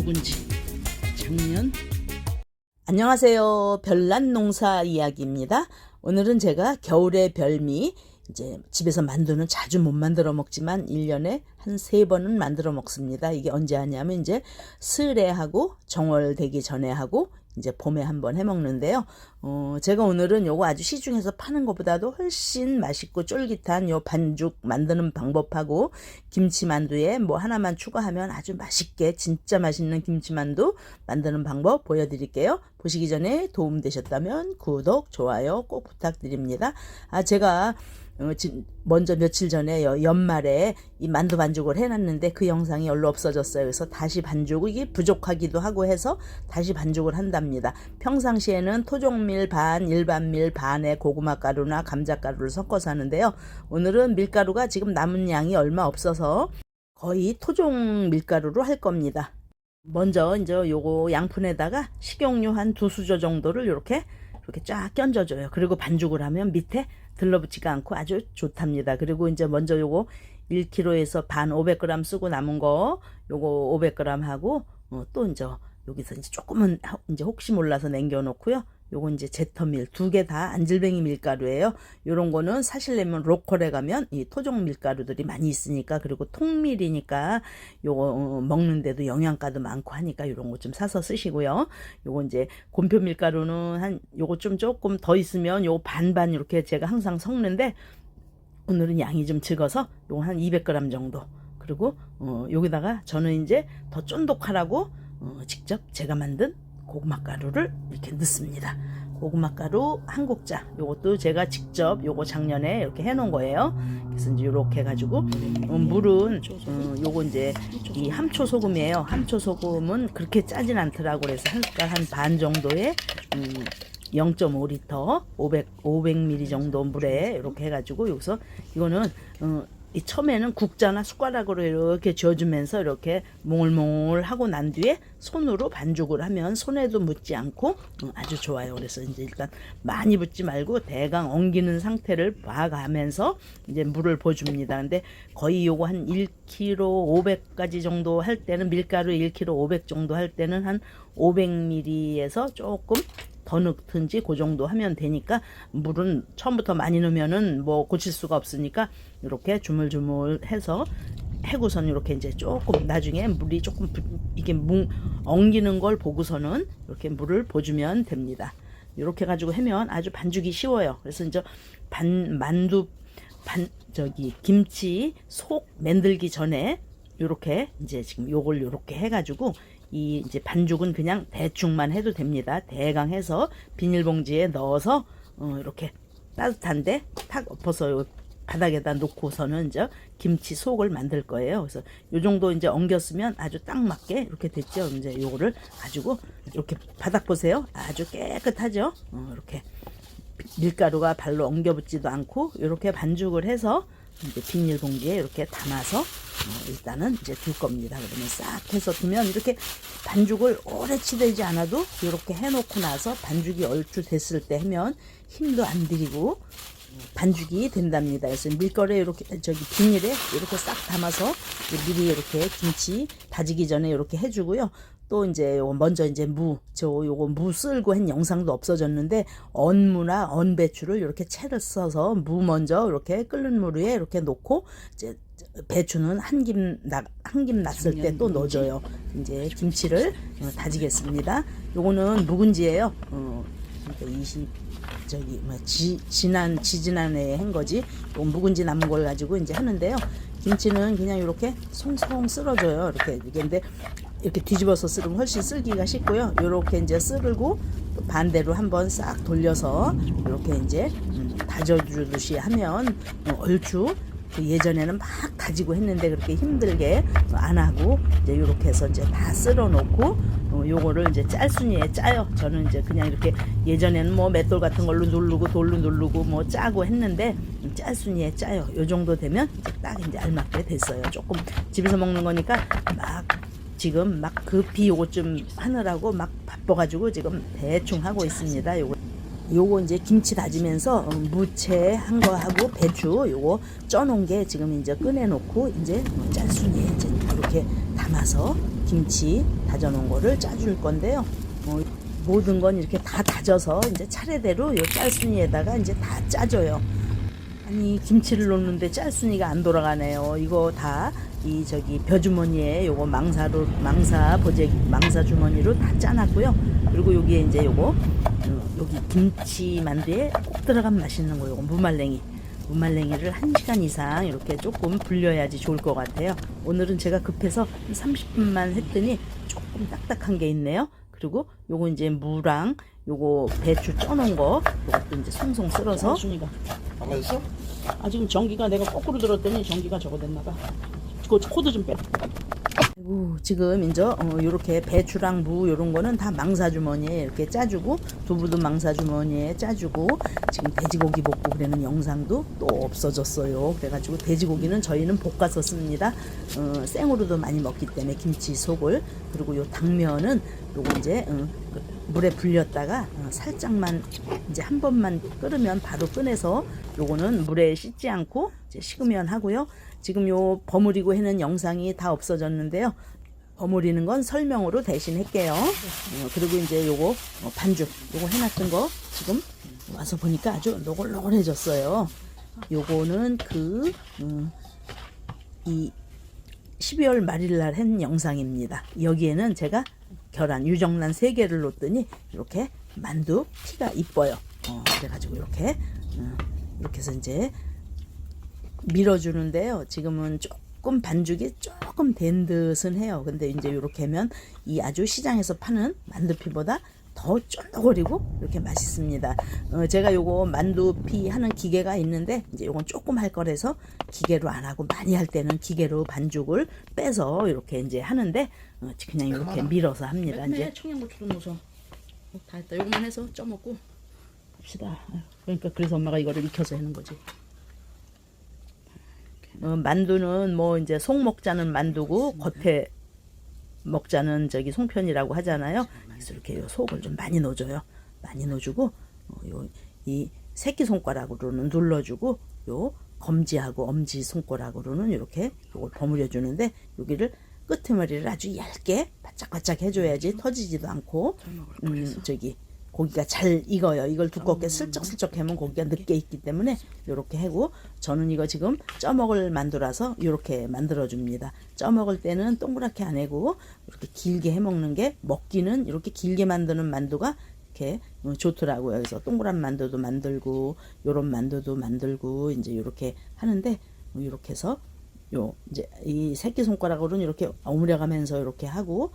묵은지 작년 안녕하세요. 별난 농사 이야기입니다. 오늘은 제가 겨울의 별미 이제 집에서 만두는 자주 못 만들어 먹지만 1년에 한 세 번은 만들어 먹습니다. 이게 언제 하냐면 이제 스레 하고 정월 되기 전에 하고 이제 봄에 한번 해 먹는데요. 어, 제가 오늘은 요거 아주 시중에서 파는 것보다도 훨씬 맛있고 쫄깃한 요 반죽 만드는 방법하고 김치만두에 뭐 하나만 추가하면 아주 맛있게 진짜 맛있는 김치만두 만드는 방법 보여드릴게요. 보시기 전에 도움 되셨다면 구독, 좋아요 꼭 부탁드립니다. 아, 제가 먼저 며칠 전에 여- 연말에 이 만두 반죽을 해놨는데 그 영상이 얼로 없어졌어요. 그래서 다시 반죽이 부족하기도 하고 해서 다시 반죽을 한답니다. 평상시에는 토종밀 반, 일반 밀 반에 고구마 가루나 감자 가루를 섞어서 하는데요. 오늘은 밀가루가 지금 남은 양이 얼마 없어서 거의 토종 밀가루로 할 겁니다. 먼저 이제 요거 양푼에다가 식용유 한 두 수저 정도를 이렇게 이렇게 쫙 끼얹어줘요. 그리고 반죽을 하면 밑에 들러붙지가 않고 아주 좋답니다. 그리고 이제 먼저 요거 1kg에서 반 500g 쓰고 남은 거 요거 500g 하고 어, 또 이제 여기서 이제 조금은 하- 이제 혹시 몰라서 남겨놓고요. 요거 이제 제터밀 두 개 다 안질뱅이 밀가루예요. 요런 거는 사실려면 로컬에 가면 이 토종 밀가루들이 많이 있으니까 그리고 통밀이니까 요거 어, 먹는데도 영양가도 많고 하니까 요런 거 좀 사서 쓰시고요. 요거 이제 곰표 밀가루는 한 요거 좀 조금 더 있으면 요거 반반 이렇게 제가 항상 섞는데 오늘은 양이 좀 적어서 요거 한 200g 정도. 그리고 어 여기다가 저는 이제 더 쫀득하라고 어 직접 제가 만든 고구마 가루를 이렇게 넣습니다. 고구마 가루 한 국자. 요것도 제가 직접 요거 작년에 이렇게 해 놓은 거예요. 그래서 이제 요렇게 해 가지고 어, 물은 어, 요거 이제 이 함초 소금이에요. 함초 소금은 그렇게 짜진 않더라고 그래서 한한 반 정도의 음 0.5리터 500 500ml 정도 물에 이렇게 해가지고 여기서 이거는 어, 이 처음에는 국자나 숟가락으로 이렇게 쥐어주면서 이렇게 몽글몽글 하고 난 뒤에 손으로 반죽을 하면 손에도 묻지 않고 어, 아주 좋아요. 그래서 이제 일단 많이 붓지 말고 대강 엉기는 상태를 봐가면서 이제 물을 부어줍니다. 근데 거의 요거 한 1kg 500까지 정도 할 때는 밀가루 1kg 500 정도 할 때는 한 500ml에서 조금 더 넣든지 그 정도 하면 되니까 물은 처음부터 많이 넣으면은 뭐 고칠 수가 없으니까 이렇게 주물주물 해서 해고선 이렇게 이제 조금 나중에 물이 조금 부- 이게 뭉 엉기는 걸 보고서는 이렇게 물을 보주면 됩니다. 이렇게 가지고 하면 아주 반죽이 쉬워요. 그래서 이제 반 만두 반 저기 김치 속 만들기 전에 요렇게 이제 지금 요걸 요렇게 해가지고 이 이제 반죽은 그냥 대충만 해도 됩니다. 대강 해서 비닐봉지에 넣어서 어 이렇게 따뜻한데 탁 엎어서 요 바닥에다 놓고서는 이제 김치 속을 만들 거예요. 그래서 요 정도 이제 엉겼으면 아주 딱 맞게 이렇게 됐죠. 이제 요거를 가지고 이렇게 바닥 보세요. 아주 깨끗하죠. 어 이렇게 밀가루가 발로 엉겨붙지도 않고 이렇게 반죽을 해서 이제 비닐 봉지에 이렇게 담아서 어, 일단은 이제 둘 겁니다. 그러면 싹 해서 두면 이렇게 반죽을 오래 치대지 않아도 이렇게 해놓고 나서 반죽이 얼추 됐을 때 하면 힘도 안 들이고 반죽이 된답니다. 그래서 밀가루에 이렇게 저기 비닐에 이렇게 싹 담아서 미리 이렇게 김치 다지기 전에 이렇게 해주고요. 또 이제 먼저 이제 무, 저 요거 무 쓸고 한 영상도 없어졌는데 언무나 언배추를 이렇게 채를 써서 무 먼저 이렇게 끓는 물 위에 이렇게 놓고 이제 배추는 한 김 나 한 김 났을 때 또 넣어줘요. 이제 김치를 어, 다지겠습니다. 요거는 묵은지예요. 어, 그러니까 20 저기 뭐 지, 지난 지지난해에 한 거지. 요 묵은지 남은 걸 가지고 이제 하는데요. 김치는 그냥 이렇게 송송 쓸어줘요. 이렇게 이게 근데 이렇게 뒤집어서 쓸으면 훨씬 쓸기가 쉽고요. 이렇게 이제 쓸고 또 반대로 한번 싹 돌려서 이렇게 이제 음, 다져주듯이 하면 어, 얼추 그 예전에는 막 다지고 했는데 그렇게 힘들게 안 하고 이제 이렇게 해서 이제 다 쓸어 놓고 어, 요거를 이제 짤순이에 짜요. 저는 이제 그냥 이렇게 예전에는 뭐 맷돌 같은 걸로 누르고 돌로 누르고 뭐 짜고 했는데 짤순이에 짜요. 요 정도 되면 이제 딱 이제 알맞게 됐어요. 조금 집에서 먹는 거니까 막 지금 막 급히 요거 좀 하느라고 막 바빠가지고 지금 대충 하고 있습니다. 요거 요거 이제 김치 다지면서 어, 무채 한 거 하고 배추 요거 쪄놓은 게 지금 이제 꺼내놓고 이제 짤순이에 이제 이렇게 담아서 김치 다져놓은 거를 짜줄 건데요. 어, 모든 건 이렇게 다 다져서 이제 차례대로 요 짤순이에다가 이제 다 짜줘요. 아니 김치를 놓는데 짤순이가 안 돌아가네요. 이거 다 이 저기 벼주머니에 요거 망사로 망사 보재 망사 주머니로 다 짜놨고요. 그리고 여기에 이제 요거 음, 여기 김치 만두에 꼭 들어간 맛있는 거 요거 무말랭이 무말랭이를 1시간 이상 이렇게 조금 불려야지 좋을 것 같아요. 오늘은 제가 급해서 30분만 했더니 조금 딱딱한 게 있네요. 그리고 요거 이제 무랑 요거 배추 쪄놓은 거 요것도 이제 송송 썰어서 순이가 안 맞았어? 아 지금 전기가 내가 거꾸로 들었더니 전기가 저거 됐나봐 그 코드 좀 빼. 아이고, 지금 이제 어, 요렇게 배추랑 무 요런 거는 다 망사 주머니에 이렇게 짜주고 두부도 망사 주머니에 짜주고 지금 돼지고기 볶고 그러는 영상도 또 없어졌어요. 그래가지고 돼지고기는 저희는 볶아서 씁니다. 어, 생으로도 많이 먹기 때문에 김치 속을 그리고 요 당면은 요거 이제 어, 그 물에 불렸다가 어, 살짝만 이제 한 번만 끓으면 바로 꺼내서 요거는 물에 씻지 않고 이제 식으면 하고요. 지금 요 버무리고 해는 영상이 다 없어졌는데요. 버무리는 건 설명으로 대신 할게요. 어, 그리고 이제 요거 어, 반죽 요거 해놨던 거 지금 와서 보니까 아주 노골노골해졌어요. 요거는 그, 음, 이 12월 말일 날 한 영상입니다. 여기에는 제가 계란 유정란 3개를 놓더니 이렇게 만두 피가 이뻐요. 어, 그래가지고 이렇게 어, 이렇게 해서 이제 밀어주는데요. 지금은 조금 반죽이 조금 된 듯은 해요. 근데 이제 이렇게 하면 이 아주 시장에서 파는 만두피보다 더 쫀득거리고 이렇게 맛있습니다. 어, 제가 요거 만두피 하는 기계가 있는데 이제 요건 조금 할 거라서 기계로 안 하고 많이 할 때는 기계로 반죽을 빼서 이렇게 이제 하는데 어, 그냥 이렇게 밀어서 합니다. 이제 청양고추도 넣어서 어, 다 했다 요거만 해서 쪄 먹고 봅시다. 그러니까 그래서 엄마가 이거를 익혀서 하는 거지. 어, 만두는 뭐 이제 속 먹자는 만두고 겉에 먹자는 저기 송편이라고 하잖아요. 그래서 이렇게 요 속을 좀 많이 넣어줘요. 많이 넣어주고 어, 요이 새끼 손가락으로는 눌러주고 요 검지하고 엄지 손가락으로는 이렇게 요걸 버무려 주는데 여기를 끄트머리를 아주 얇게 바짝바짝 해줘야지 터지지도 않고 음, 저기 고기가 잘 익어요. 이걸 두껍게 슬쩍슬쩍 하면 고기가 늦게 익기 때문에 이렇게 하고 저는 이거 지금 쪄먹을 만두라서 이렇게 만들어 줍니다. 쪄먹을 때는 동그랗게 안 하고 이렇게 길게 해 먹는 게 먹기는 이렇게 길게 만드는 만두가 이렇게 어, 좋더라고요. 그래서 동그란 만두도 만들고 요런 만두도 만들고 이제 이렇게 하는데 이렇게 해서 요 이제 이 새끼 손가락으로는 이렇게 오므려가면서 이렇게 하고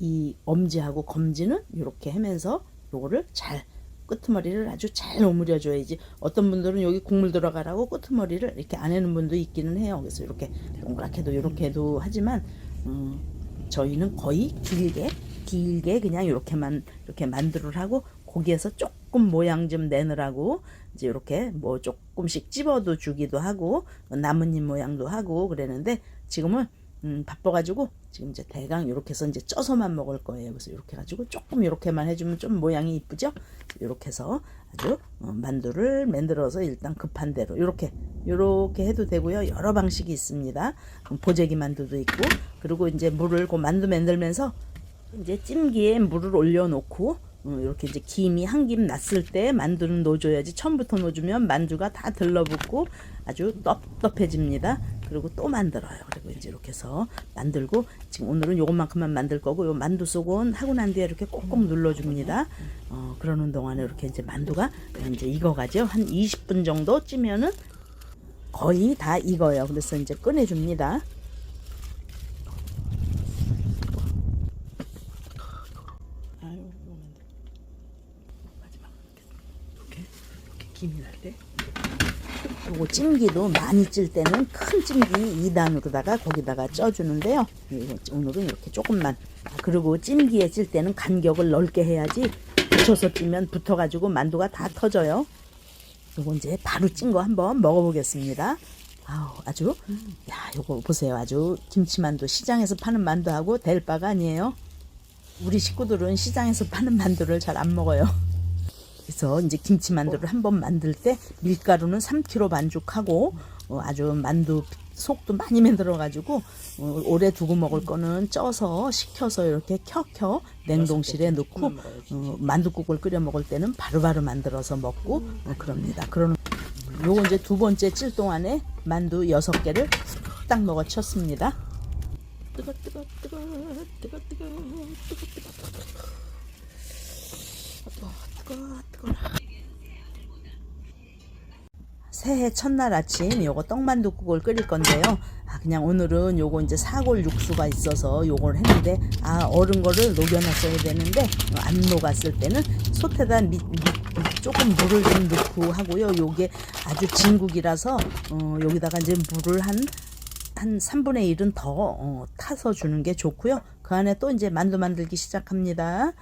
이 엄지하고 검지는 이렇게 하면서 요거를 잘 끄트머리를 아주 잘 오므려 줘야지. 어떤 분들은 여기 국물 들어가라고 끄트머리를 이렇게 안 해는 분도 있기는 해요. 그래서 이렇게 동그랗게도 이렇게도 하지만 음, 저희는 거의 길게 길게 그냥 이렇게만 이렇게 만두를 하고 거기에서 조금 모양 좀 내느라고 이제 이렇게 뭐 조금씩 찝어도 주기도 하고 나뭇잎 모양도 하고 그랬는데 지금은 음, 바빠가지고 지금 이제 대강 이렇게 해서 이제 쪄서만 먹을 거예요. 그래서 이렇게 해가지고 조금 이렇게만 해주면 좀 모양이 이쁘죠? 이렇게 해서 아주 어, 만두를 만들어서 일단 급한 대로 이렇게 이렇게 해도 되고요. 여러 방식이 있습니다. 음, 보재기 만두도 있고 그리고 이제 물을 그 만두 만들면서 이제 찜기에 물을 올려놓고 어, 이렇게 이제 김이 한 김 났을 때 만두는 넣어줘야지 처음부터 넣어주면 만두가 다 들러붙고 아주 떡떡해집니다. 그리고 또 만들어요. 그리고 이제 이렇게 해서 만들고 지금 오늘은 요것만큼만 만들 거고 요 만두 속은 하고 난 뒤에 이렇게 꼭꼭 눌러줍니다. 어, 그러는 동안에 이렇게 이제 만두가 이제 익어가죠. 한 20분 정도 찌면은 거의 다 익어요. 그래서 이제 꺼내줍니다. 아유 마지막 이렇게 이렇게 김이 날 때 요거 찜기도 많이 찔 때는 큰 찜기 2단으로다가 거기다가 쪄주는데요. 오늘은 이렇게 조금만. 아, 그리고 찜기에 찔 때는 간격을 넓게 해야지 붙여서 찌면 붙어가지고 만두가 다 터져요. 요거 이제 바로 찐 거 한번 먹어보겠습니다. 아우 아주 야 요거 보세요 아주 김치만두 시장에서 파는 만두하고 될 바가 아니에요. 우리 식구들은 시장에서 파는 만두를 잘 안 먹어요. 그래서 이제 김치 만두를 한번 만들 때 밀가루는 3kg 반죽하고 어, 아주 만두 속도 많이 만들어가지고 어, 오래 두고 먹을 거는 쪄서 식혀서 이렇게 켜켜 냉동실에 넣고 어, 만두국을 끓여 먹을 때는 바로바로 만들어서 먹고 어, 그럽니다. 그러는 요거 이제 두 번째 찔 동안에 만두 여섯 개를 딱 먹어 쳤습니다. 뜨거 뜨거 뜨거 뜨거 뜨거 뜨거 뜨거 뜨거 뜨거 새해 첫날 아침 요거 떡만두국을 끓일 건데요. 아 그냥 오늘은 요거 이제 사골 육수가 있어서 요걸 했는데 아 얼은 거를 녹여놨어야 되는데 어, 안 녹았을 때는 솥에다 미, 미, 조금 물을 좀 넣고 하고요. 요게 아주 진국이라서 어, 여기다가 이제 물을 한한 3분의 1은 더 어, 타서 주는 게 좋고요. 그 안에 또 이제 만두 만들기 시작합니다.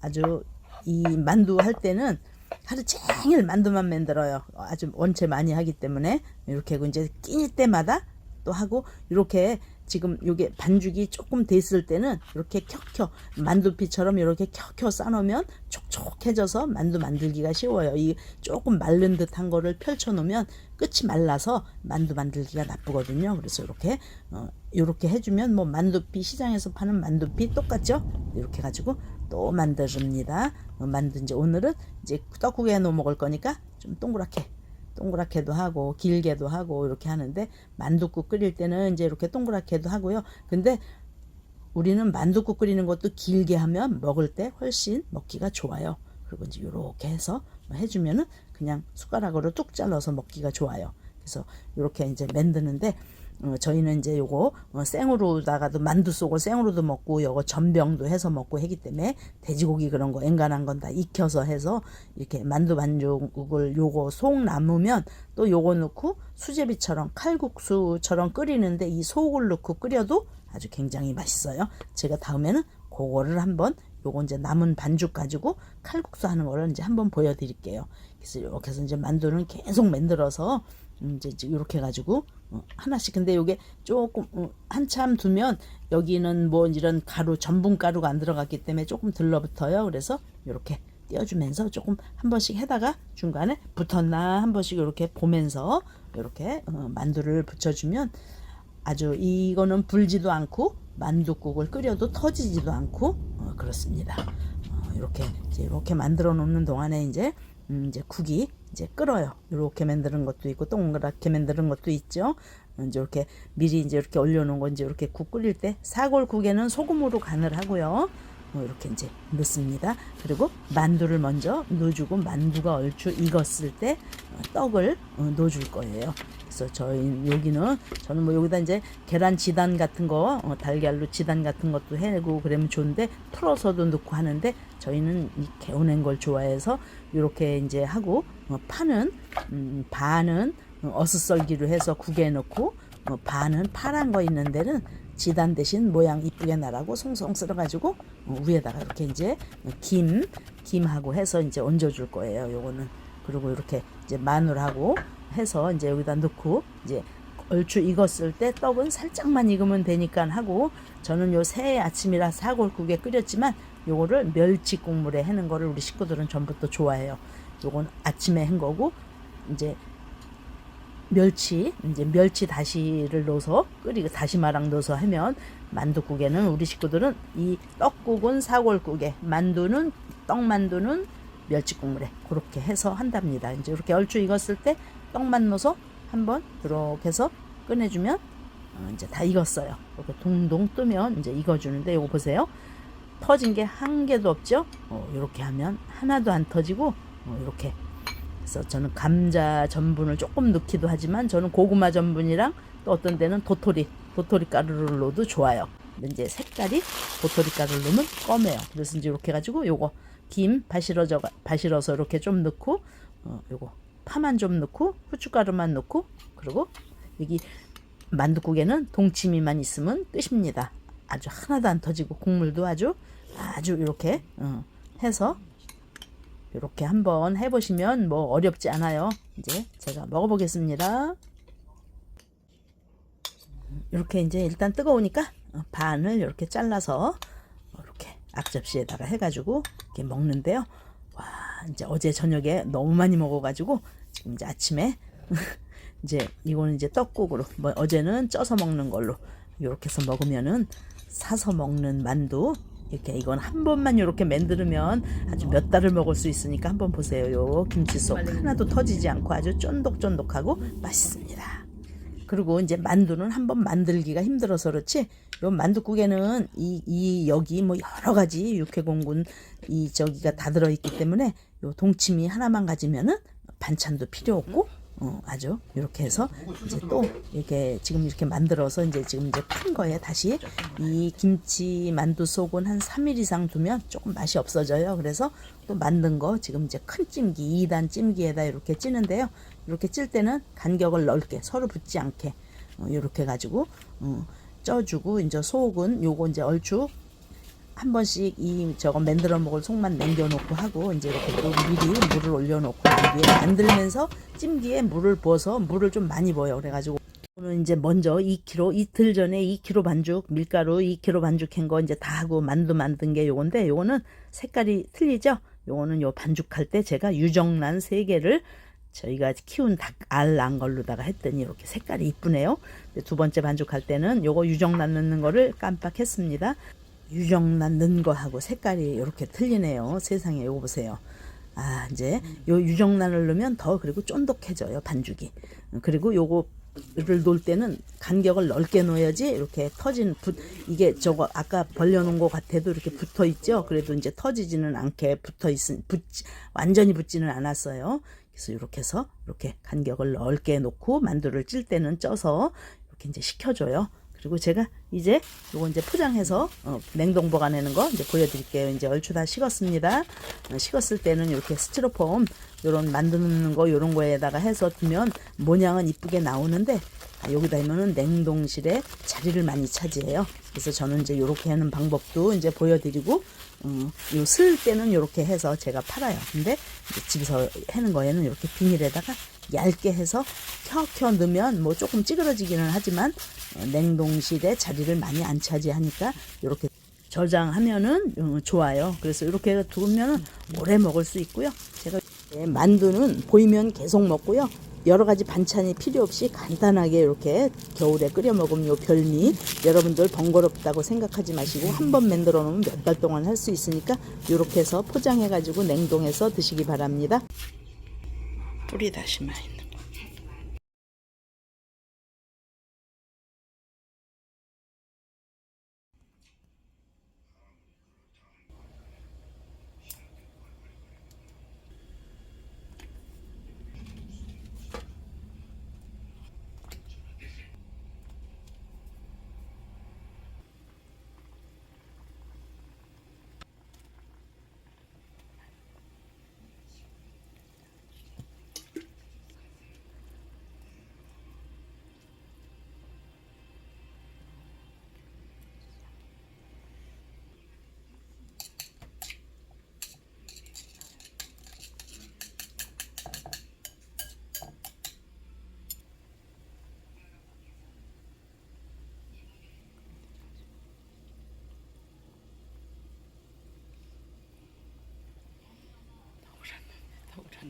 아주 이 만두 할 때는 하루 종일 만두만 만들어요. 아주 원체 많이 하기 때문에 이렇게 하고 이제 끼니 때마다 또 하고 이렇게 지금 요게 반죽이 조금 됐을 때는 이렇게 켜켜 만두피처럼 이렇게 켜켜 싸놓으면 촉촉해져서 만두 만들기가 쉬워요. 이 조금 마른 듯한 거를 펼쳐 놓으면 끝이 말라서 만두 만들기가 나쁘거든요. 그래서 이렇게 어, 이렇게 해주면 뭐 만두피 시장에서 파는 만두피 똑같죠? 이렇게 가지고 또 만들습니다. 어, 만두 이제 오늘은 이제 떡국에 넣어 먹을 거니까 좀 동그랗게 동그랗게도 하고 길게도 하고 이렇게 하는데 만두국 끓일 때는 이제 이렇게 동그랗게도 하고요. 근데 우리는 만두국 끓이는 것도 길게 하면 먹을 때 훨씬 먹기가 좋아요. 그리고 이제 이렇게 해서 해주면은 그냥 숟가락으로 뚝 잘라서 먹기가 좋아요. 그래서 이렇게 이제 만드는데 어, 저희는 이제 요거 어, 생으로다가도 만두 쏘고 생으로도 먹고 요거 전병도 해서 먹고 하기 때문에 돼지고기 그런 거 엔간한 건 다 익혀서 해서 이렇게 만두 반죽을 요거 속 남으면 또 요거 넣고 수제비처럼 칼국수처럼 끓이는데 이 속을 넣고 끓여도 아주 굉장히 맛있어요. 제가 다음에는 그거를 한번 요거 이제 남은 반죽 가지고 칼국수 하는 거를 이제 한번 보여드릴게요. 그래서 이렇게 해서 이제 만두는 계속 만들어서 음, 이제 이렇게 가지고 어, 하나씩 근데 요게 조금 어, 한참 두면 여기는 뭐 이런 가루 전분 가루가 안 들어갔기 때문에 조금 들러붙어요. 그래서 이렇게 띄워주면서 조금 한 번씩 해다가 중간에 붙었나 한 번씩 이렇게 보면서 이렇게 어, 만두를 붙여주면 아주 이거는 불지도 않고 만두국을 끓여도 터지지도 않고 어, 그렇습니다. 어, 이렇게 이렇게 만들어 놓는 동안에 이제 음, 이제 국이 이제 끓어요. 이렇게 만드는 것도 있고 동그랗게 만드는 것도 있죠. 어, 이제 이렇게 미리 이제 이렇게 올려놓은 거 이제 이렇게 국 끓일 때 사골국에는 소금으로 간을 하고요. 어, 이렇게 이제 넣습니다. 그리고 만두를 먼저 넣어주고 만두가 얼추 익었을 때 어, 떡을 어, 넣어줄 거예요. 그래서 저희 여기는 저는 뭐 여기다 이제 계란 지단 같은 거 어, 달걀로 지단 같은 것도 해내고 그러면 좋은데 풀어서도 넣고 하는데 저희는 이 개운한 걸 좋아해서 이렇게 이제 하고 어, 파는 음, 반은 어, 어슷썰기로 해서 국에 넣고 어, 반은 파란 거 있는 데는 지단 대신 모양 이쁘게 나라고 송송 썰어가지고 어, 위에다가 이렇게 이제 김 김하고 해서 이제 얹어줄 거예요. 요거는 그리고 이렇게 이제 마늘하고 해서 이제 여기다 넣고 이제 얼추 익었을 때 떡은 살짝만 익으면 되니까 하고 저는 요 새해 아침이라 사골국에 끓였지만 요거를 멸치 국물에 해는 거를 우리 식구들은 전부터 좋아해요. 요건 아침에 한 거고 이제 멸치 이제 멸치 다시를 넣어서 끓이고 다시마랑 넣어서 하면 만두국에는 우리 식구들은 이 떡국은 사골국에 만두는 떡만두는 멸치국물에 그렇게 해서 한답니다. 이제 이렇게 얼추 익었을 때 떡만 넣어서 한번 이렇게 해서 꺼내주면 어, 이제 다 익었어요. 이렇게 동동 뜨면 이제 익어주는데 이거 보세요. 터진 게 한 개도 없죠? 어, 이렇게 하면 하나도 안 터지고 어, 이렇게 그래서 저는 감자 전분을 조금 넣기도 하지만 저는 고구마 전분이랑 또 어떤 데는 도토리 도토리 가루를 넣어도 좋아요. 이제 색깔이 도토리 가루를 넣으면 검해요. 그래서 이제 이렇게 해가지고 요거 김 바시러져 바시러서 이렇게 좀 넣고 어, 요거 파만 좀 넣고 후춧가루만 넣고 그리고 여기 만두국에는 동치미만 있으면 끝입니다. 아주 하나도 안 터지고 국물도 아주 아주 이렇게 어, 해서 이렇게 한번 해보시면 뭐 어렵지 않아요. 이제 제가 먹어보겠습니다. 이렇게 이제 일단 뜨거우니까 어, 반을 이렇게 잘라서 이렇게 앞접시에다가 해가지고 이렇게 먹는데요. 와 이제 어제 저녁에 너무 많이 먹어가지고 지금 이제 아침에 이제 이거는 이제 떡국으로 뭐 어제는 쪄서 먹는 걸로 이렇게 해서 먹으면은 사서 먹는 만두 이렇게 이건 한 번만 이렇게 만들면 아주 몇 달을 먹을 수 있으니까 한번 보세요. 요 김치 속 하나도 터지지 않고 아주 쫀득쫀득하고 맛있습니다. 그리고 이제 만두는 한번 만들기가 힘들어서 그렇지 요 만두국에는 이, 이 여기 뭐 여러 가지 육해공군 이 저기가 다 들어있기 때문에 요 동치미 하나만 가지면은 반찬도 필요 없고 어, 아주 이렇게 해서 이제 또 이렇게 지금 이렇게 만들어서 이제 지금 이제 큰 거에 다시 이 김치 만두 속은 한 3일 이상 두면 조금 맛이 없어져요. 그래서 또 만든 거 지금 이제 큰 찜기 2단 찜기에다 이렇게 찌는데요. 이렇게 찔 때는 간격을 넓게 서로 붙지 않게 어, 이렇게 가지고 어, 쪄주고 이제 속은 요거 이제 얼추 한 번씩 이 저거 만들어 먹을 속만 남겨놓고 하고 이제 이렇게 또 미리 물을 올려놓고 난 뒤에 만들면서 찜기에 물을 부어서 물을 좀 많이 부어요. 그래가지고 오늘 이제 먼저 2kg 이틀 전에 2kg 반죽 밀가루 2kg 반죽한 거 이제 다 하고 만두 만든 게 요건데 요거는 색깔이 틀리죠. 요거는 요 반죽할 때 제가 유정란 세 개를 저희가 키운 닭알 난 걸로다가 했더니 이렇게 색깔이 이쁘네요. 두 번째 반죽할 때는 요거 유정란 넣는 거를 깜빡했습니다. 유정란 넣은 거하고 색깔이 이렇게 틀리네요. 세상에 요거 보세요. 아 이제 요 유정란을 넣으면 더 그리고 쫀득해져요 반죽이. 그리고 요거를 놓을 때는 간격을 넓게 놓아야지 이렇게 터진 붓 이게 저거 아까 벌려놓은 것 같아도 이렇게 붙어 있죠. 그래도 이제 터지지는 않게 붙어 있은 붙 완전히 붙지는 않았어요. 그래서 이렇게 해서 이렇게 간격을 넓게 놓고 만두를 찔 때는 쪄서 이렇게 이제 식혀줘요. 그리고 제가 이제 요거 이제 포장해서 어, 냉동 보관하는 거 이제 보여드릴게요. 이제 얼추 다 식었습니다. 어, 식었을 때는 이렇게 스티로폼 요런 만드는 거 요런 거에다가 해서 두면 모양은 이쁘게 나오는데 아, 여기다 하면은 냉동실에 자리를 많이 차지해요. 그래서 저는 이제 요렇게 하는 방법도 이제 보여드리고 음, 요쓸 때는 요렇게 해서 제가 팔아요. 근데 집에서 하는 거에는 이렇게 비닐에다가 얇게 해서 켜켜 넣으면 뭐 조금 찌그러지기는 하지만 어, 냉동실에 자리를 많이 안 차지하니까 이렇게 저장하면은 어, 좋아요. 그래서 이렇게 두면은 오래 먹을 수 있고요. 제가 예, 만두는 보이면 계속 먹고요. 여러 가지 반찬이 필요 없이 간단하게 이렇게 겨울에 끓여 먹으면 요 별미 여러분들 번거롭다고 생각하지 마시고 한 번 만들어 놓으면 몇 달 동안 할 수 있으니까 이렇게 해서 포장해 가지고 냉동해서 드시기 바랍니다. 뿌리 다시마 있는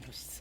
거. 억울한 놈 있어.